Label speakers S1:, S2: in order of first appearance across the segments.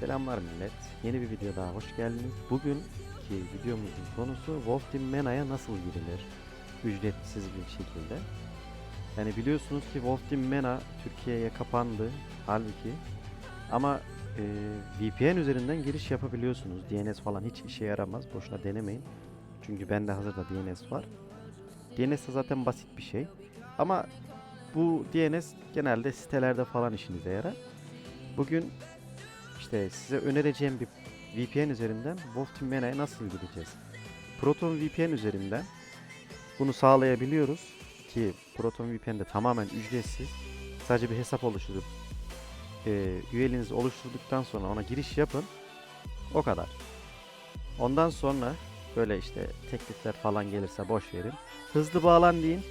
S1: Selamlar millet. Yeni bir video daha hoş geldiniz. Bugünkü videomuzun konusu Wolf Team Mena'ya nasıl girilir? Ücretsiz bir şekilde. Yani biliyorsunuz ki Wolf Team Mena Türkiye'ye kapandı. Halbuki ama e, VPN üzerinden giriş yapabiliyorsunuz. DNS falan hiç işe yaramaz. Boşuna denemeyin. Çünkü bende hazırda DNS var. DNS zaten basit bir şey. Ama bu DNS genelde sitelerde falan işinize yarar. Bugün işte size önereceğim bir VPN üzerinden Wolf Mena'ya nasıl gideceğiz? Proton VPN üzerinden bunu sağlayabiliyoruz ki Proton VPN de tamamen ücretsiz. Sadece bir hesap oluşturup e, üyeliğinizi oluşturduktan sonra ona giriş yapın. O kadar. Ondan sonra böyle işte teklifler falan gelirse boş verin. Hızlı bağlan deyin.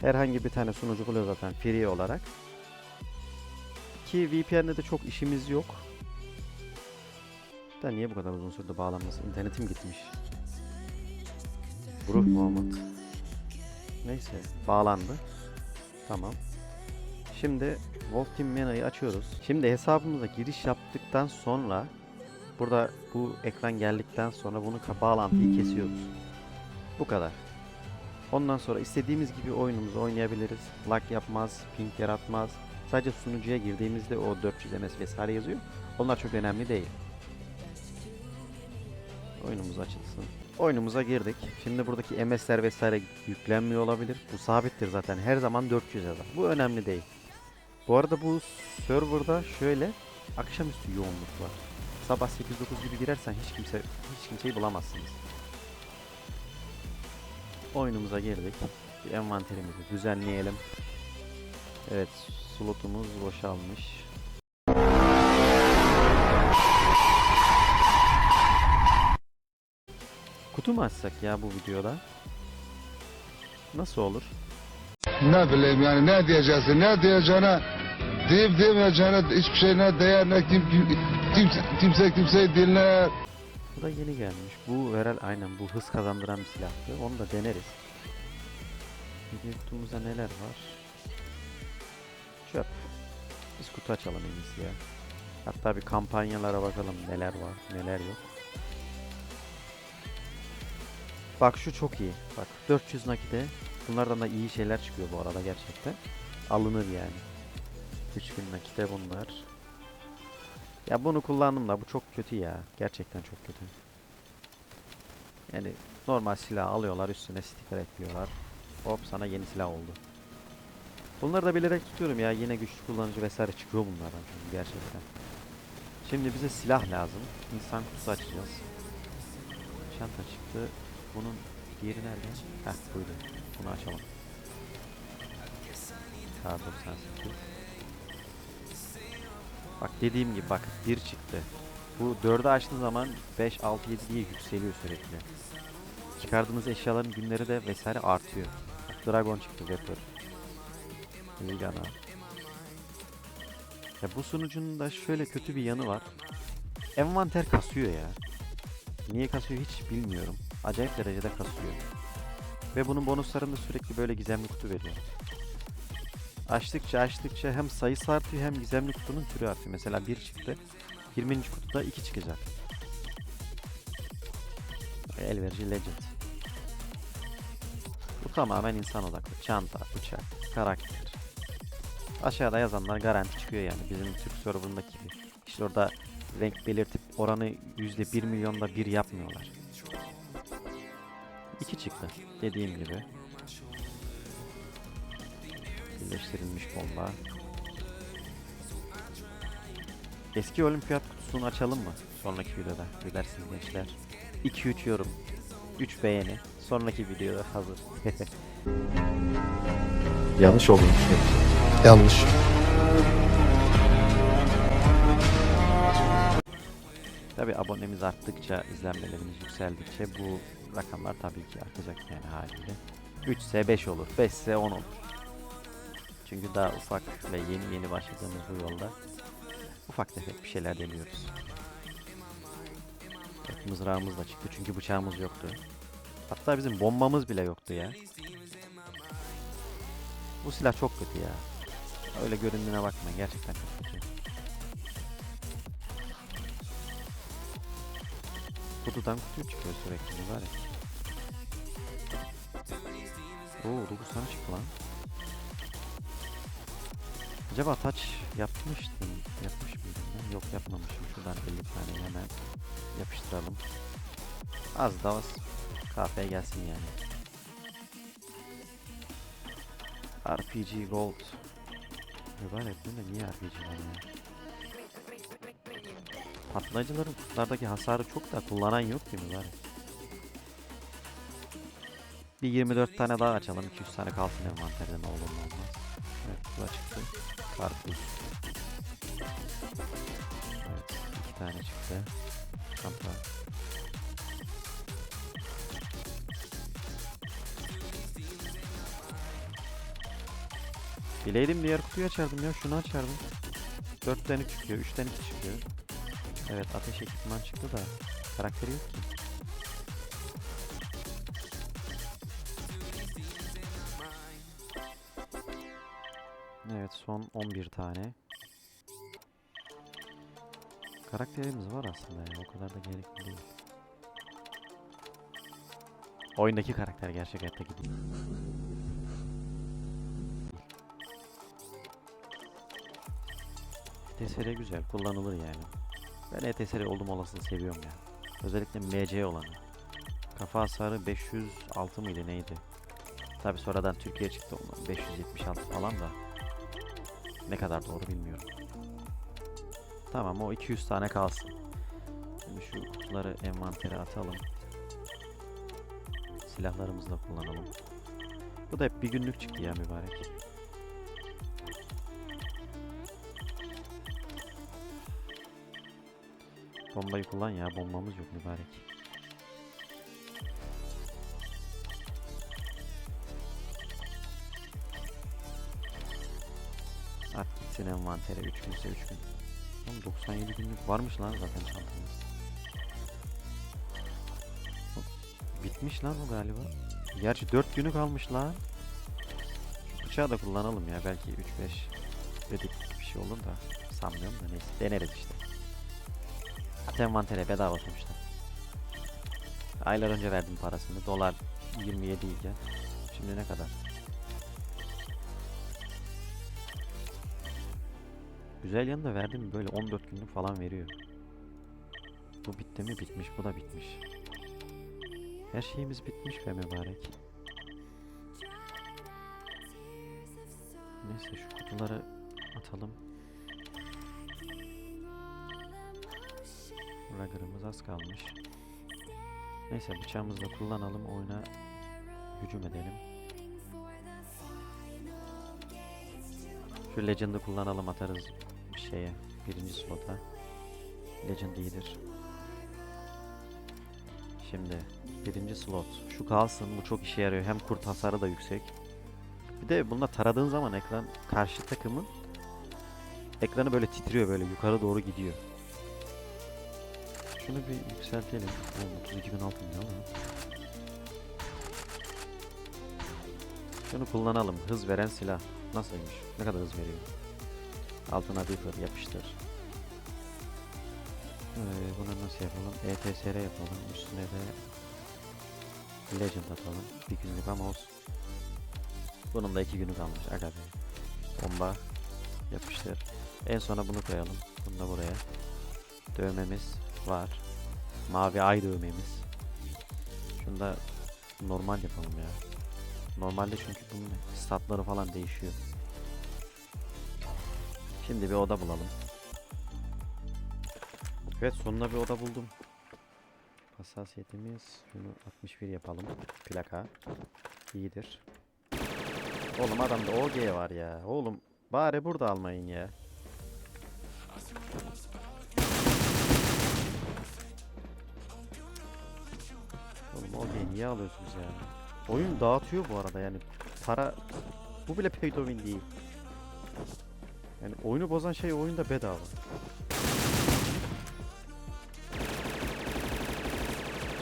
S1: Herhangi bir tane sunucu buluyor zaten free olarak. Ki VPN'de de çok işimiz yok. Da niye bu kadar uzun sürdü bağlanması? İnternetim gitmiş. Bruh Muhammed. Neyse bağlandı. Tamam. Şimdi Wolf Team Mena'yı açıyoruz. Şimdi hesabımıza giriş yaptıktan sonra burada bu ekran geldikten sonra bunu bağlantıyı kesiyoruz. Bu kadar. Ondan sonra istediğimiz gibi oyunumuzu oynayabiliriz. Lag yapmaz, ping yaratmaz. Sadece sunucuya girdiğimizde o 400 ms vesaire yazıyor. Onlar çok önemli değil. Oyunumuz açılsın. Oyunumuza girdik. Şimdi buradaki MS'ler vesaire yüklenmiyor olabilir. Bu sabittir zaten. Her zaman 400 yazar. Bu önemli değil. Bu arada bu serverda şöyle akşamüstü yoğunluk var. Sabah 8-9 gibi girersen hiç kimse hiç kimseyi bulamazsınız. Oyunumuza girdik. Bir envanterimizi düzenleyelim. Evet, slotumuz boşalmış. Kutu mu açsak ya bu videoda? Nasıl olur?
S2: Ne bileyim yani ne diyeceksin ne diyeceğine deyip demeyeceğine hiçbir şey ne değer ne kim, kim, kimse, kimse kimseyi dinler.
S1: Bu da yeni gelmiş. Bu herhal aynen bu hız kazandıran bir silahtı. Onu da deneriz. Kutumuzda neler var? Çöp. Biz kutu açalım en iyisi ya. Hatta bir kampanyalara bakalım neler var, neler yok. Bak şu çok iyi. Bak 400 nakide. Bunlardan da iyi şeyler çıkıyor bu arada gerçekten. Alınır yani. 3000 nakite bunlar. Ya bunu kullandım da bu çok kötü ya. Gerçekten çok kötü. Yani normal silah alıyorlar üstüne sticker ekliyorlar. Hop sana yeni silah oldu. Bunları da bilerek tutuyorum ya. Yine güçlü kullanıcı vesaire çıkıyor bunlardan çünkü gerçekten. Şimdi bize silah lazım. İnsan kutusu açacağız. Çanta çıktı. Bunun diğeri nerede? Heh buydu. Bunu açalım. K98. Bak dediğim gibi bak 1 çıktı. Bu 4'ü açtığın zaman 5, 6, 7 diye yükseliyor sürekli. Çıkardığınız eşyaların günleri de vesaire artıyor. Bak, Dragon çıktı Vapor. Ligana. Ya bu sunucunun da şöyle kötü bir yanı var. Envanter kasıyor ya. Niye kasıyor hiç bilmiyorum. Acayip derecede kasıyor. Ve bunun bonuslarında sürekli böyle gizemli kutu veriyor. Açtıkça açtıkça hem sayısı artıyor hem gizemli kutunun türü artıyor. Mesela bir çıktı. 20. kutuda 2 çıkacak. Elverici Legend. Bu tamamen insan odaklı. Çanta, bıçak, karakter. Aşağıda yazanlar garanti çıkıyor yani bizim Türk serverındaki gibi. İşte orada renk belirtip oranı %1 milyonda bir yapmıyorlar. 2 çıktı dediğim gibi. Birleştirilmiş bomba. Eski olimpiyat kutusunu açalım mı? Sonraki videoda. Ne dersiniz gençler? 2-3 yorum. 3 beğeni. Sonraki videoda hazır.
S3: Yanlış düşünüyorum.
S2: Yanlış.
S1: Tabi abonemiz arttıkça, izlenmelerimiz yükseldikçe bu rakamlar tabii ki artacak yani haliyle. 3 ise 5 olur, 5 ise 10 olur. Çünkü daha ufak ve yeni yeni başladığımız bu yolda ufak tefek bir şeyler deniyoruz. Evet, mızrağımız da çıktı çünkü bıçağımız yoktu. Hatta bizim bombamız bile yoktu ya. Bu silah çok kötü ya. Öyle göründüğüne bakmayın. Gerçekten çok kötü. Kutudan kutuya çıkıyor sürekli ya. Oo 9 tane çıktı lan. Acaba taç yapmıştım. Yapmış mıydım ben? Yok yapmamışım. Şuradan 50 tane hemen yapıştıralım. Az da az. Kahveye gelsin yani. RPG Gold. Mübarek bu ne? Niye RPG var ya? Patlayıcıların kutulardaki hasarı çok da kullanan yok ki mübarek. Bir 24 tane daha açalım. 200 tane kalsın envanterde ne olur ne olmaz. Evet bu da çıktı. Karpuz. Evet iki tane çıktı. Çanta. Bileydim diğer kutuyu açardım ya şunu açardım. 4 tane çıkıyor, 3 tane çıkıyor. Evet ateş ekipman çıktı da karakteri yok ki. Evet son 11 tane. Karakterimiz var aslında ya o kadar da gerekli değil. Oyundaki karakter gerçek hayattaki değil. ETSR güzel kullanılır yani. Ben ETSR oldum olasını seviyorum ya. Özellikle MC olanı. Kafa hasarı 506 mıydı neydi? Tabi sonradan Türkiye çıktı ondan 576 falan da. Ne kadar doğru bilmiyorum. Tamam o 200 tane kalsın. Şimdi şu kutuları envantere atalım. Silahlarımızı da kullanalım. Bu da hep bir günlük çıktı ya mübarek. Bombayı kullan ya bombamız yok mübarek. At gitsin envantere 3 günse 3 gün. Oğlum 97 günlük varmış lan zaten çantamız. Bitmiş lan o galiba. Gerçi 4 günü kalmış lan. Şu bıçağı da kullanalım ya belki 3-5 dedik bir şey olur da sanmıyorum da neyse deneriz işte. At envantere bedava sonuçta. Aylar önce verdim parasını. Dolar 27 iken. Şimdi ne kadar? Güzel yanında verdim mi böyle 14 günlük falan veriyor. Bu bitti mi? Bitmiş. Bu da bitmiş. Her şeyimiz bitmiş be mübarek. Neyse şu kutuları atalım. Rugger'ımız az kalmış. Neyse bıçağımızı da kullanalım. Oyuna hücum edelim. Şu Legend'ı kullanalım atarız bir şeye. Birinci slota. Legend iyidir. Şimdi birinci slot. Şu kalsın. Bu çok işe yarıyor. Hem kurt hasarı da yüksek. Bir de bununla taradığın zaman ekran karşı takımın ekranı böyle titriyor böyle yukarı doğru gidiyor. Şunu bir yükseltelim. Oğlum 32 bin altın lan? Şunu kullanalım. Hız veren silah. Nasılmış? Ne kadar hız veriyor? Altına bir yapıştır. Ee, bunu nasıl yapalım? ETSR yapalım. Üstüne de Legend atalım. Bir günlük ama olsun. Bunun da iki günü kalmış. Aga be. Bomba. Yapıştır. En sona bunu koyalım. Bunu da buraya. Dövmemiz var. Mavi ay dövmemiz. Şunu da normal yapalım ya. Normalde çünkü bunun statları falan değişiyor. Şimdi bir oda bulalım. Evet sonunda bir oda buldum. Hassasiyetimiz şunu 61 yapalım. Plaka. İyidir. Oğlum adamda OG var ya. Oğlum bari burada almayın ya. Niye alıyorsunuz ya? Oyun dağıtıyor bu arada yani. Para bu bile pay to win değil. Yani oyunu bozan şey oyunda bedava.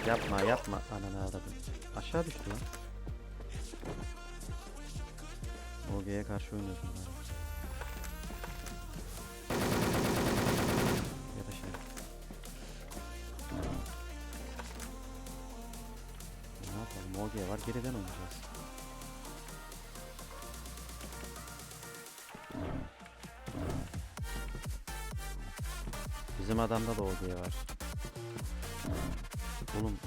S1: Yapma yapma ananı aradım. Aşağı düştü lan. OG'ye karşı oynuyorsun bari. OG var. Geriden oynayacağız. Bizim adamda da OG var. Oğlum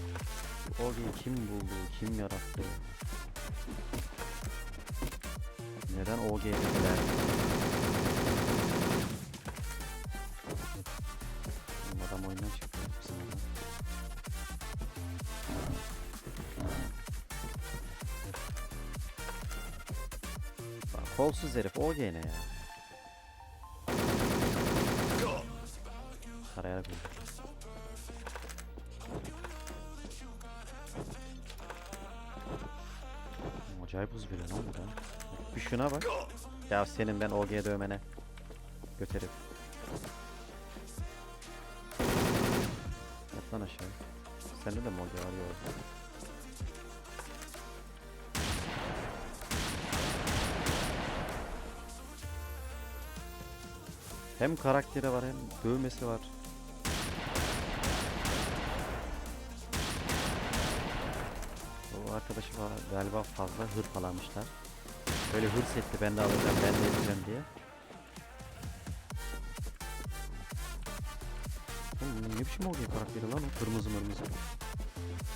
S1: bu OG'yi kim buldu? Kim yarattı? Neden OG dediler? Kolsuz herif OG ne ya? Araya koy. Acayip hız veriyor lan bu da. Bir şuna bak. Ya senin ben OG dövmene. Götürüp. Yat lan aşağı. Sende de mi OG var yok. Hem karakteri var hem dövmesi var. O arkadaşı galiba fazla hırpalamışlar. Böyle hırs etti ben de alacağım ben de edeceğim diye. Oğlum ne biçim oluyor karakteri lan o kırmızı mırmızı.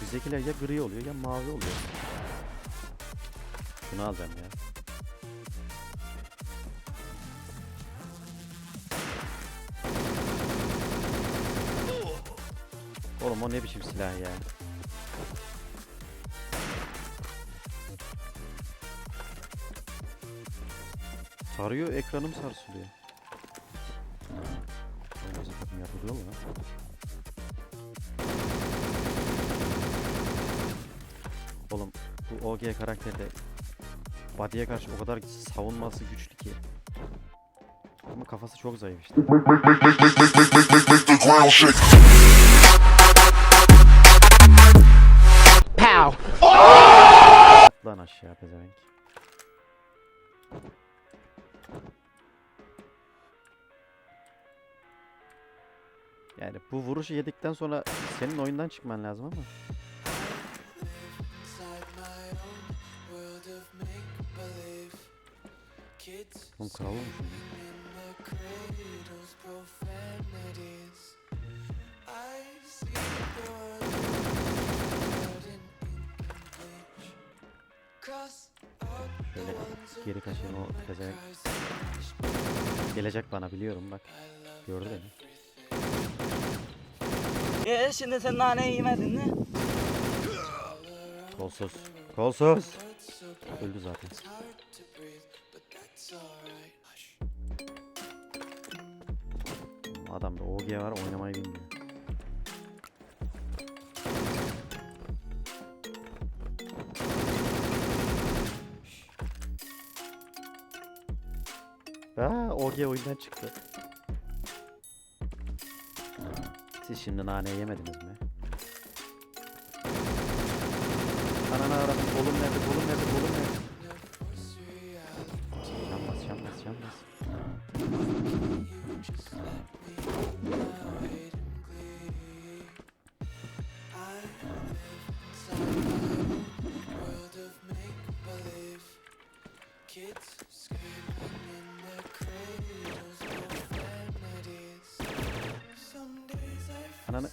S1: Bizdekiler ya gri oluyor ya mavi oluyor. Şunu alacağım ya. Oğlum o ne biçim silah ya. Sarıyor ekranım sarsılıyor. Olmaz takım? Oğlum bu OG karakteri de body'ye karşı o kadar savunması güçlü ki. Ama kafası çok zayıf işte.
S4: Shake.
S1: Lan aşağı pezevenk. Yani bu vuruşu yedikten sonra senin oyundan çıkman lazım ama. Oğlum kral olmuşum ya. Geri kaçayım o pezevenk. Gelecek bana biliyorum bak. Gördü beni.
S5: E şimdi sen nane yemedin mi?
S1: Kolsuz. Kolsuz. Öldü zaten. Adamda OG var oynamayı bilmiyor. Aa, OG oyundan çıktı. Siz şimdi nane yemediniz mi? Ananı aradım. Kolum nerede? Kolum nerede? Kolum nerede? Can bas, can bas, Ananı...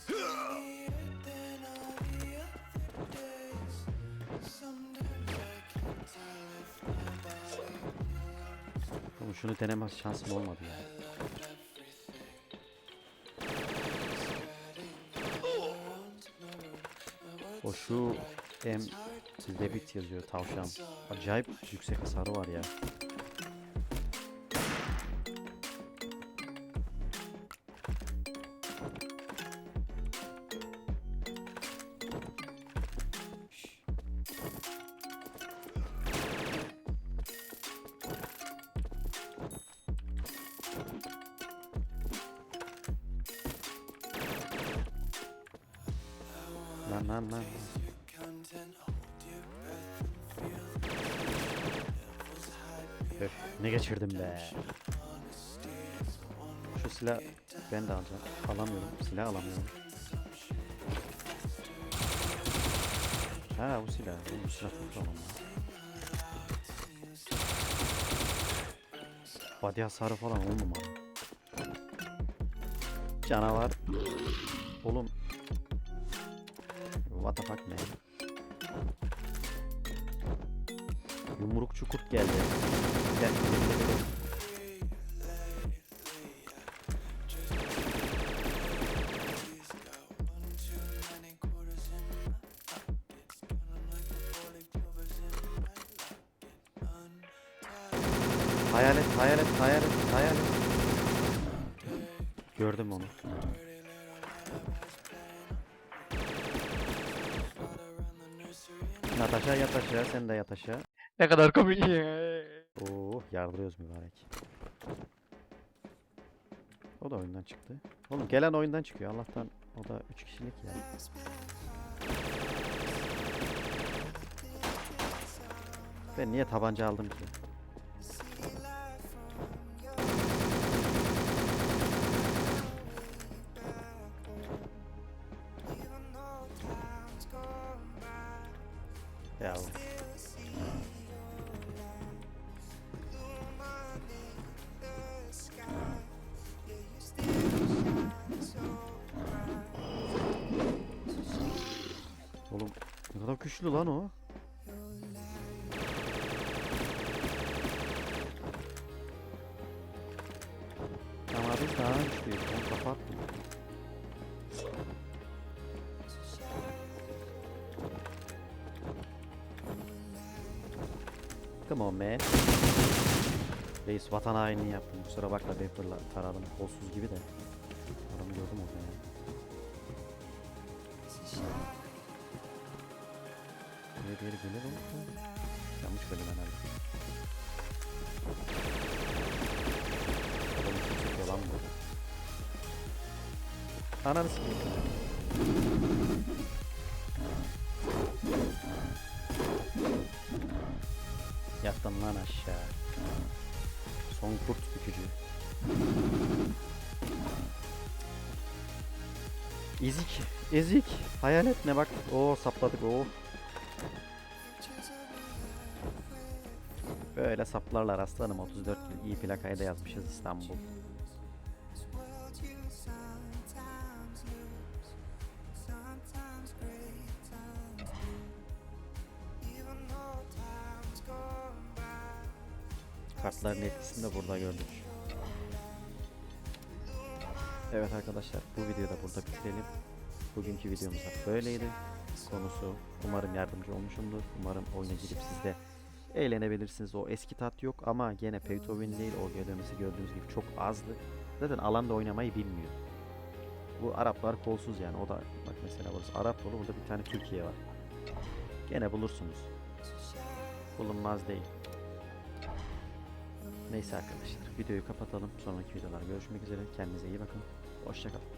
S1: Oğlum şunu denemez şansım olmadı ya. O şu M debit yazıyor tavşan. Acayip yüksek hasarı var ya. Lan lan lan. Öf, ne geçirdim be. Şu silah ben de alacağım. Alamıyorum. Silah alamıyorum. Ha bu silah. Bu silah çok tamam. Body hasarı falan numara. Canavar. Oğlum. The fuck man? Yumrukçu kurt geldi. Gel. Hayalet, hayalet, hayalet, hayalet. Gördüm onu. Yat aşağı, yat aşağı, sen de yat aşağı.
S6: Ne kadar komik.
S1: Oo, yardırıyoruz mübarek. O da oyundan çıktı. Oğlum gelen oyundan çıkıyor. Allah'tan o da 3 kişilik ya. Ben niye tabanca aldım ki? Kadar güçlü lan o. Ama biz daha güçlüyüz. Onu kapat. Come on man. Reis vatan hainliği yaptım. Kusura bakma Bapper'la taradım. Kolsuz gibi de. Gelir mi? Yanlış bölüm herhalde. Adamı kim çekiyor lan bu? Ananı sikeyim. Yattın lan aşağı. Son kurt bükücü. Ezik, ezik. Hayalet ne bak. Oo sapladık oo. Böyle saplarlar aslanım 34 iyi plakayı da yazmışız İstanbul. Kartların etkisini de burada gördük. Evet arkadaşlar bu videoyu da burada bitirelim. Bugünkü videomuz da böyleydi. Konusu umarım yardımcı olmuşumdur. Umarım oyuna girip siz de eğlenebilirsiniz. O eski tat yok ama gene pay to win değil. O ödemesi gördüğünüz gibi çok azdı. Zaten alanda oynamayı bilmiyor. Bu Araplar kolsuz yani. O da bak mesela burası Arap dolu. Burada bir tane Türkiye var. Gene bulursunuz. Bulunmaz değil. Neyse arkadaşlar videoyu kapatalım. Sonraki videolar görüşmek üzere. Kendinize iyi bakın. Hoşçakalın.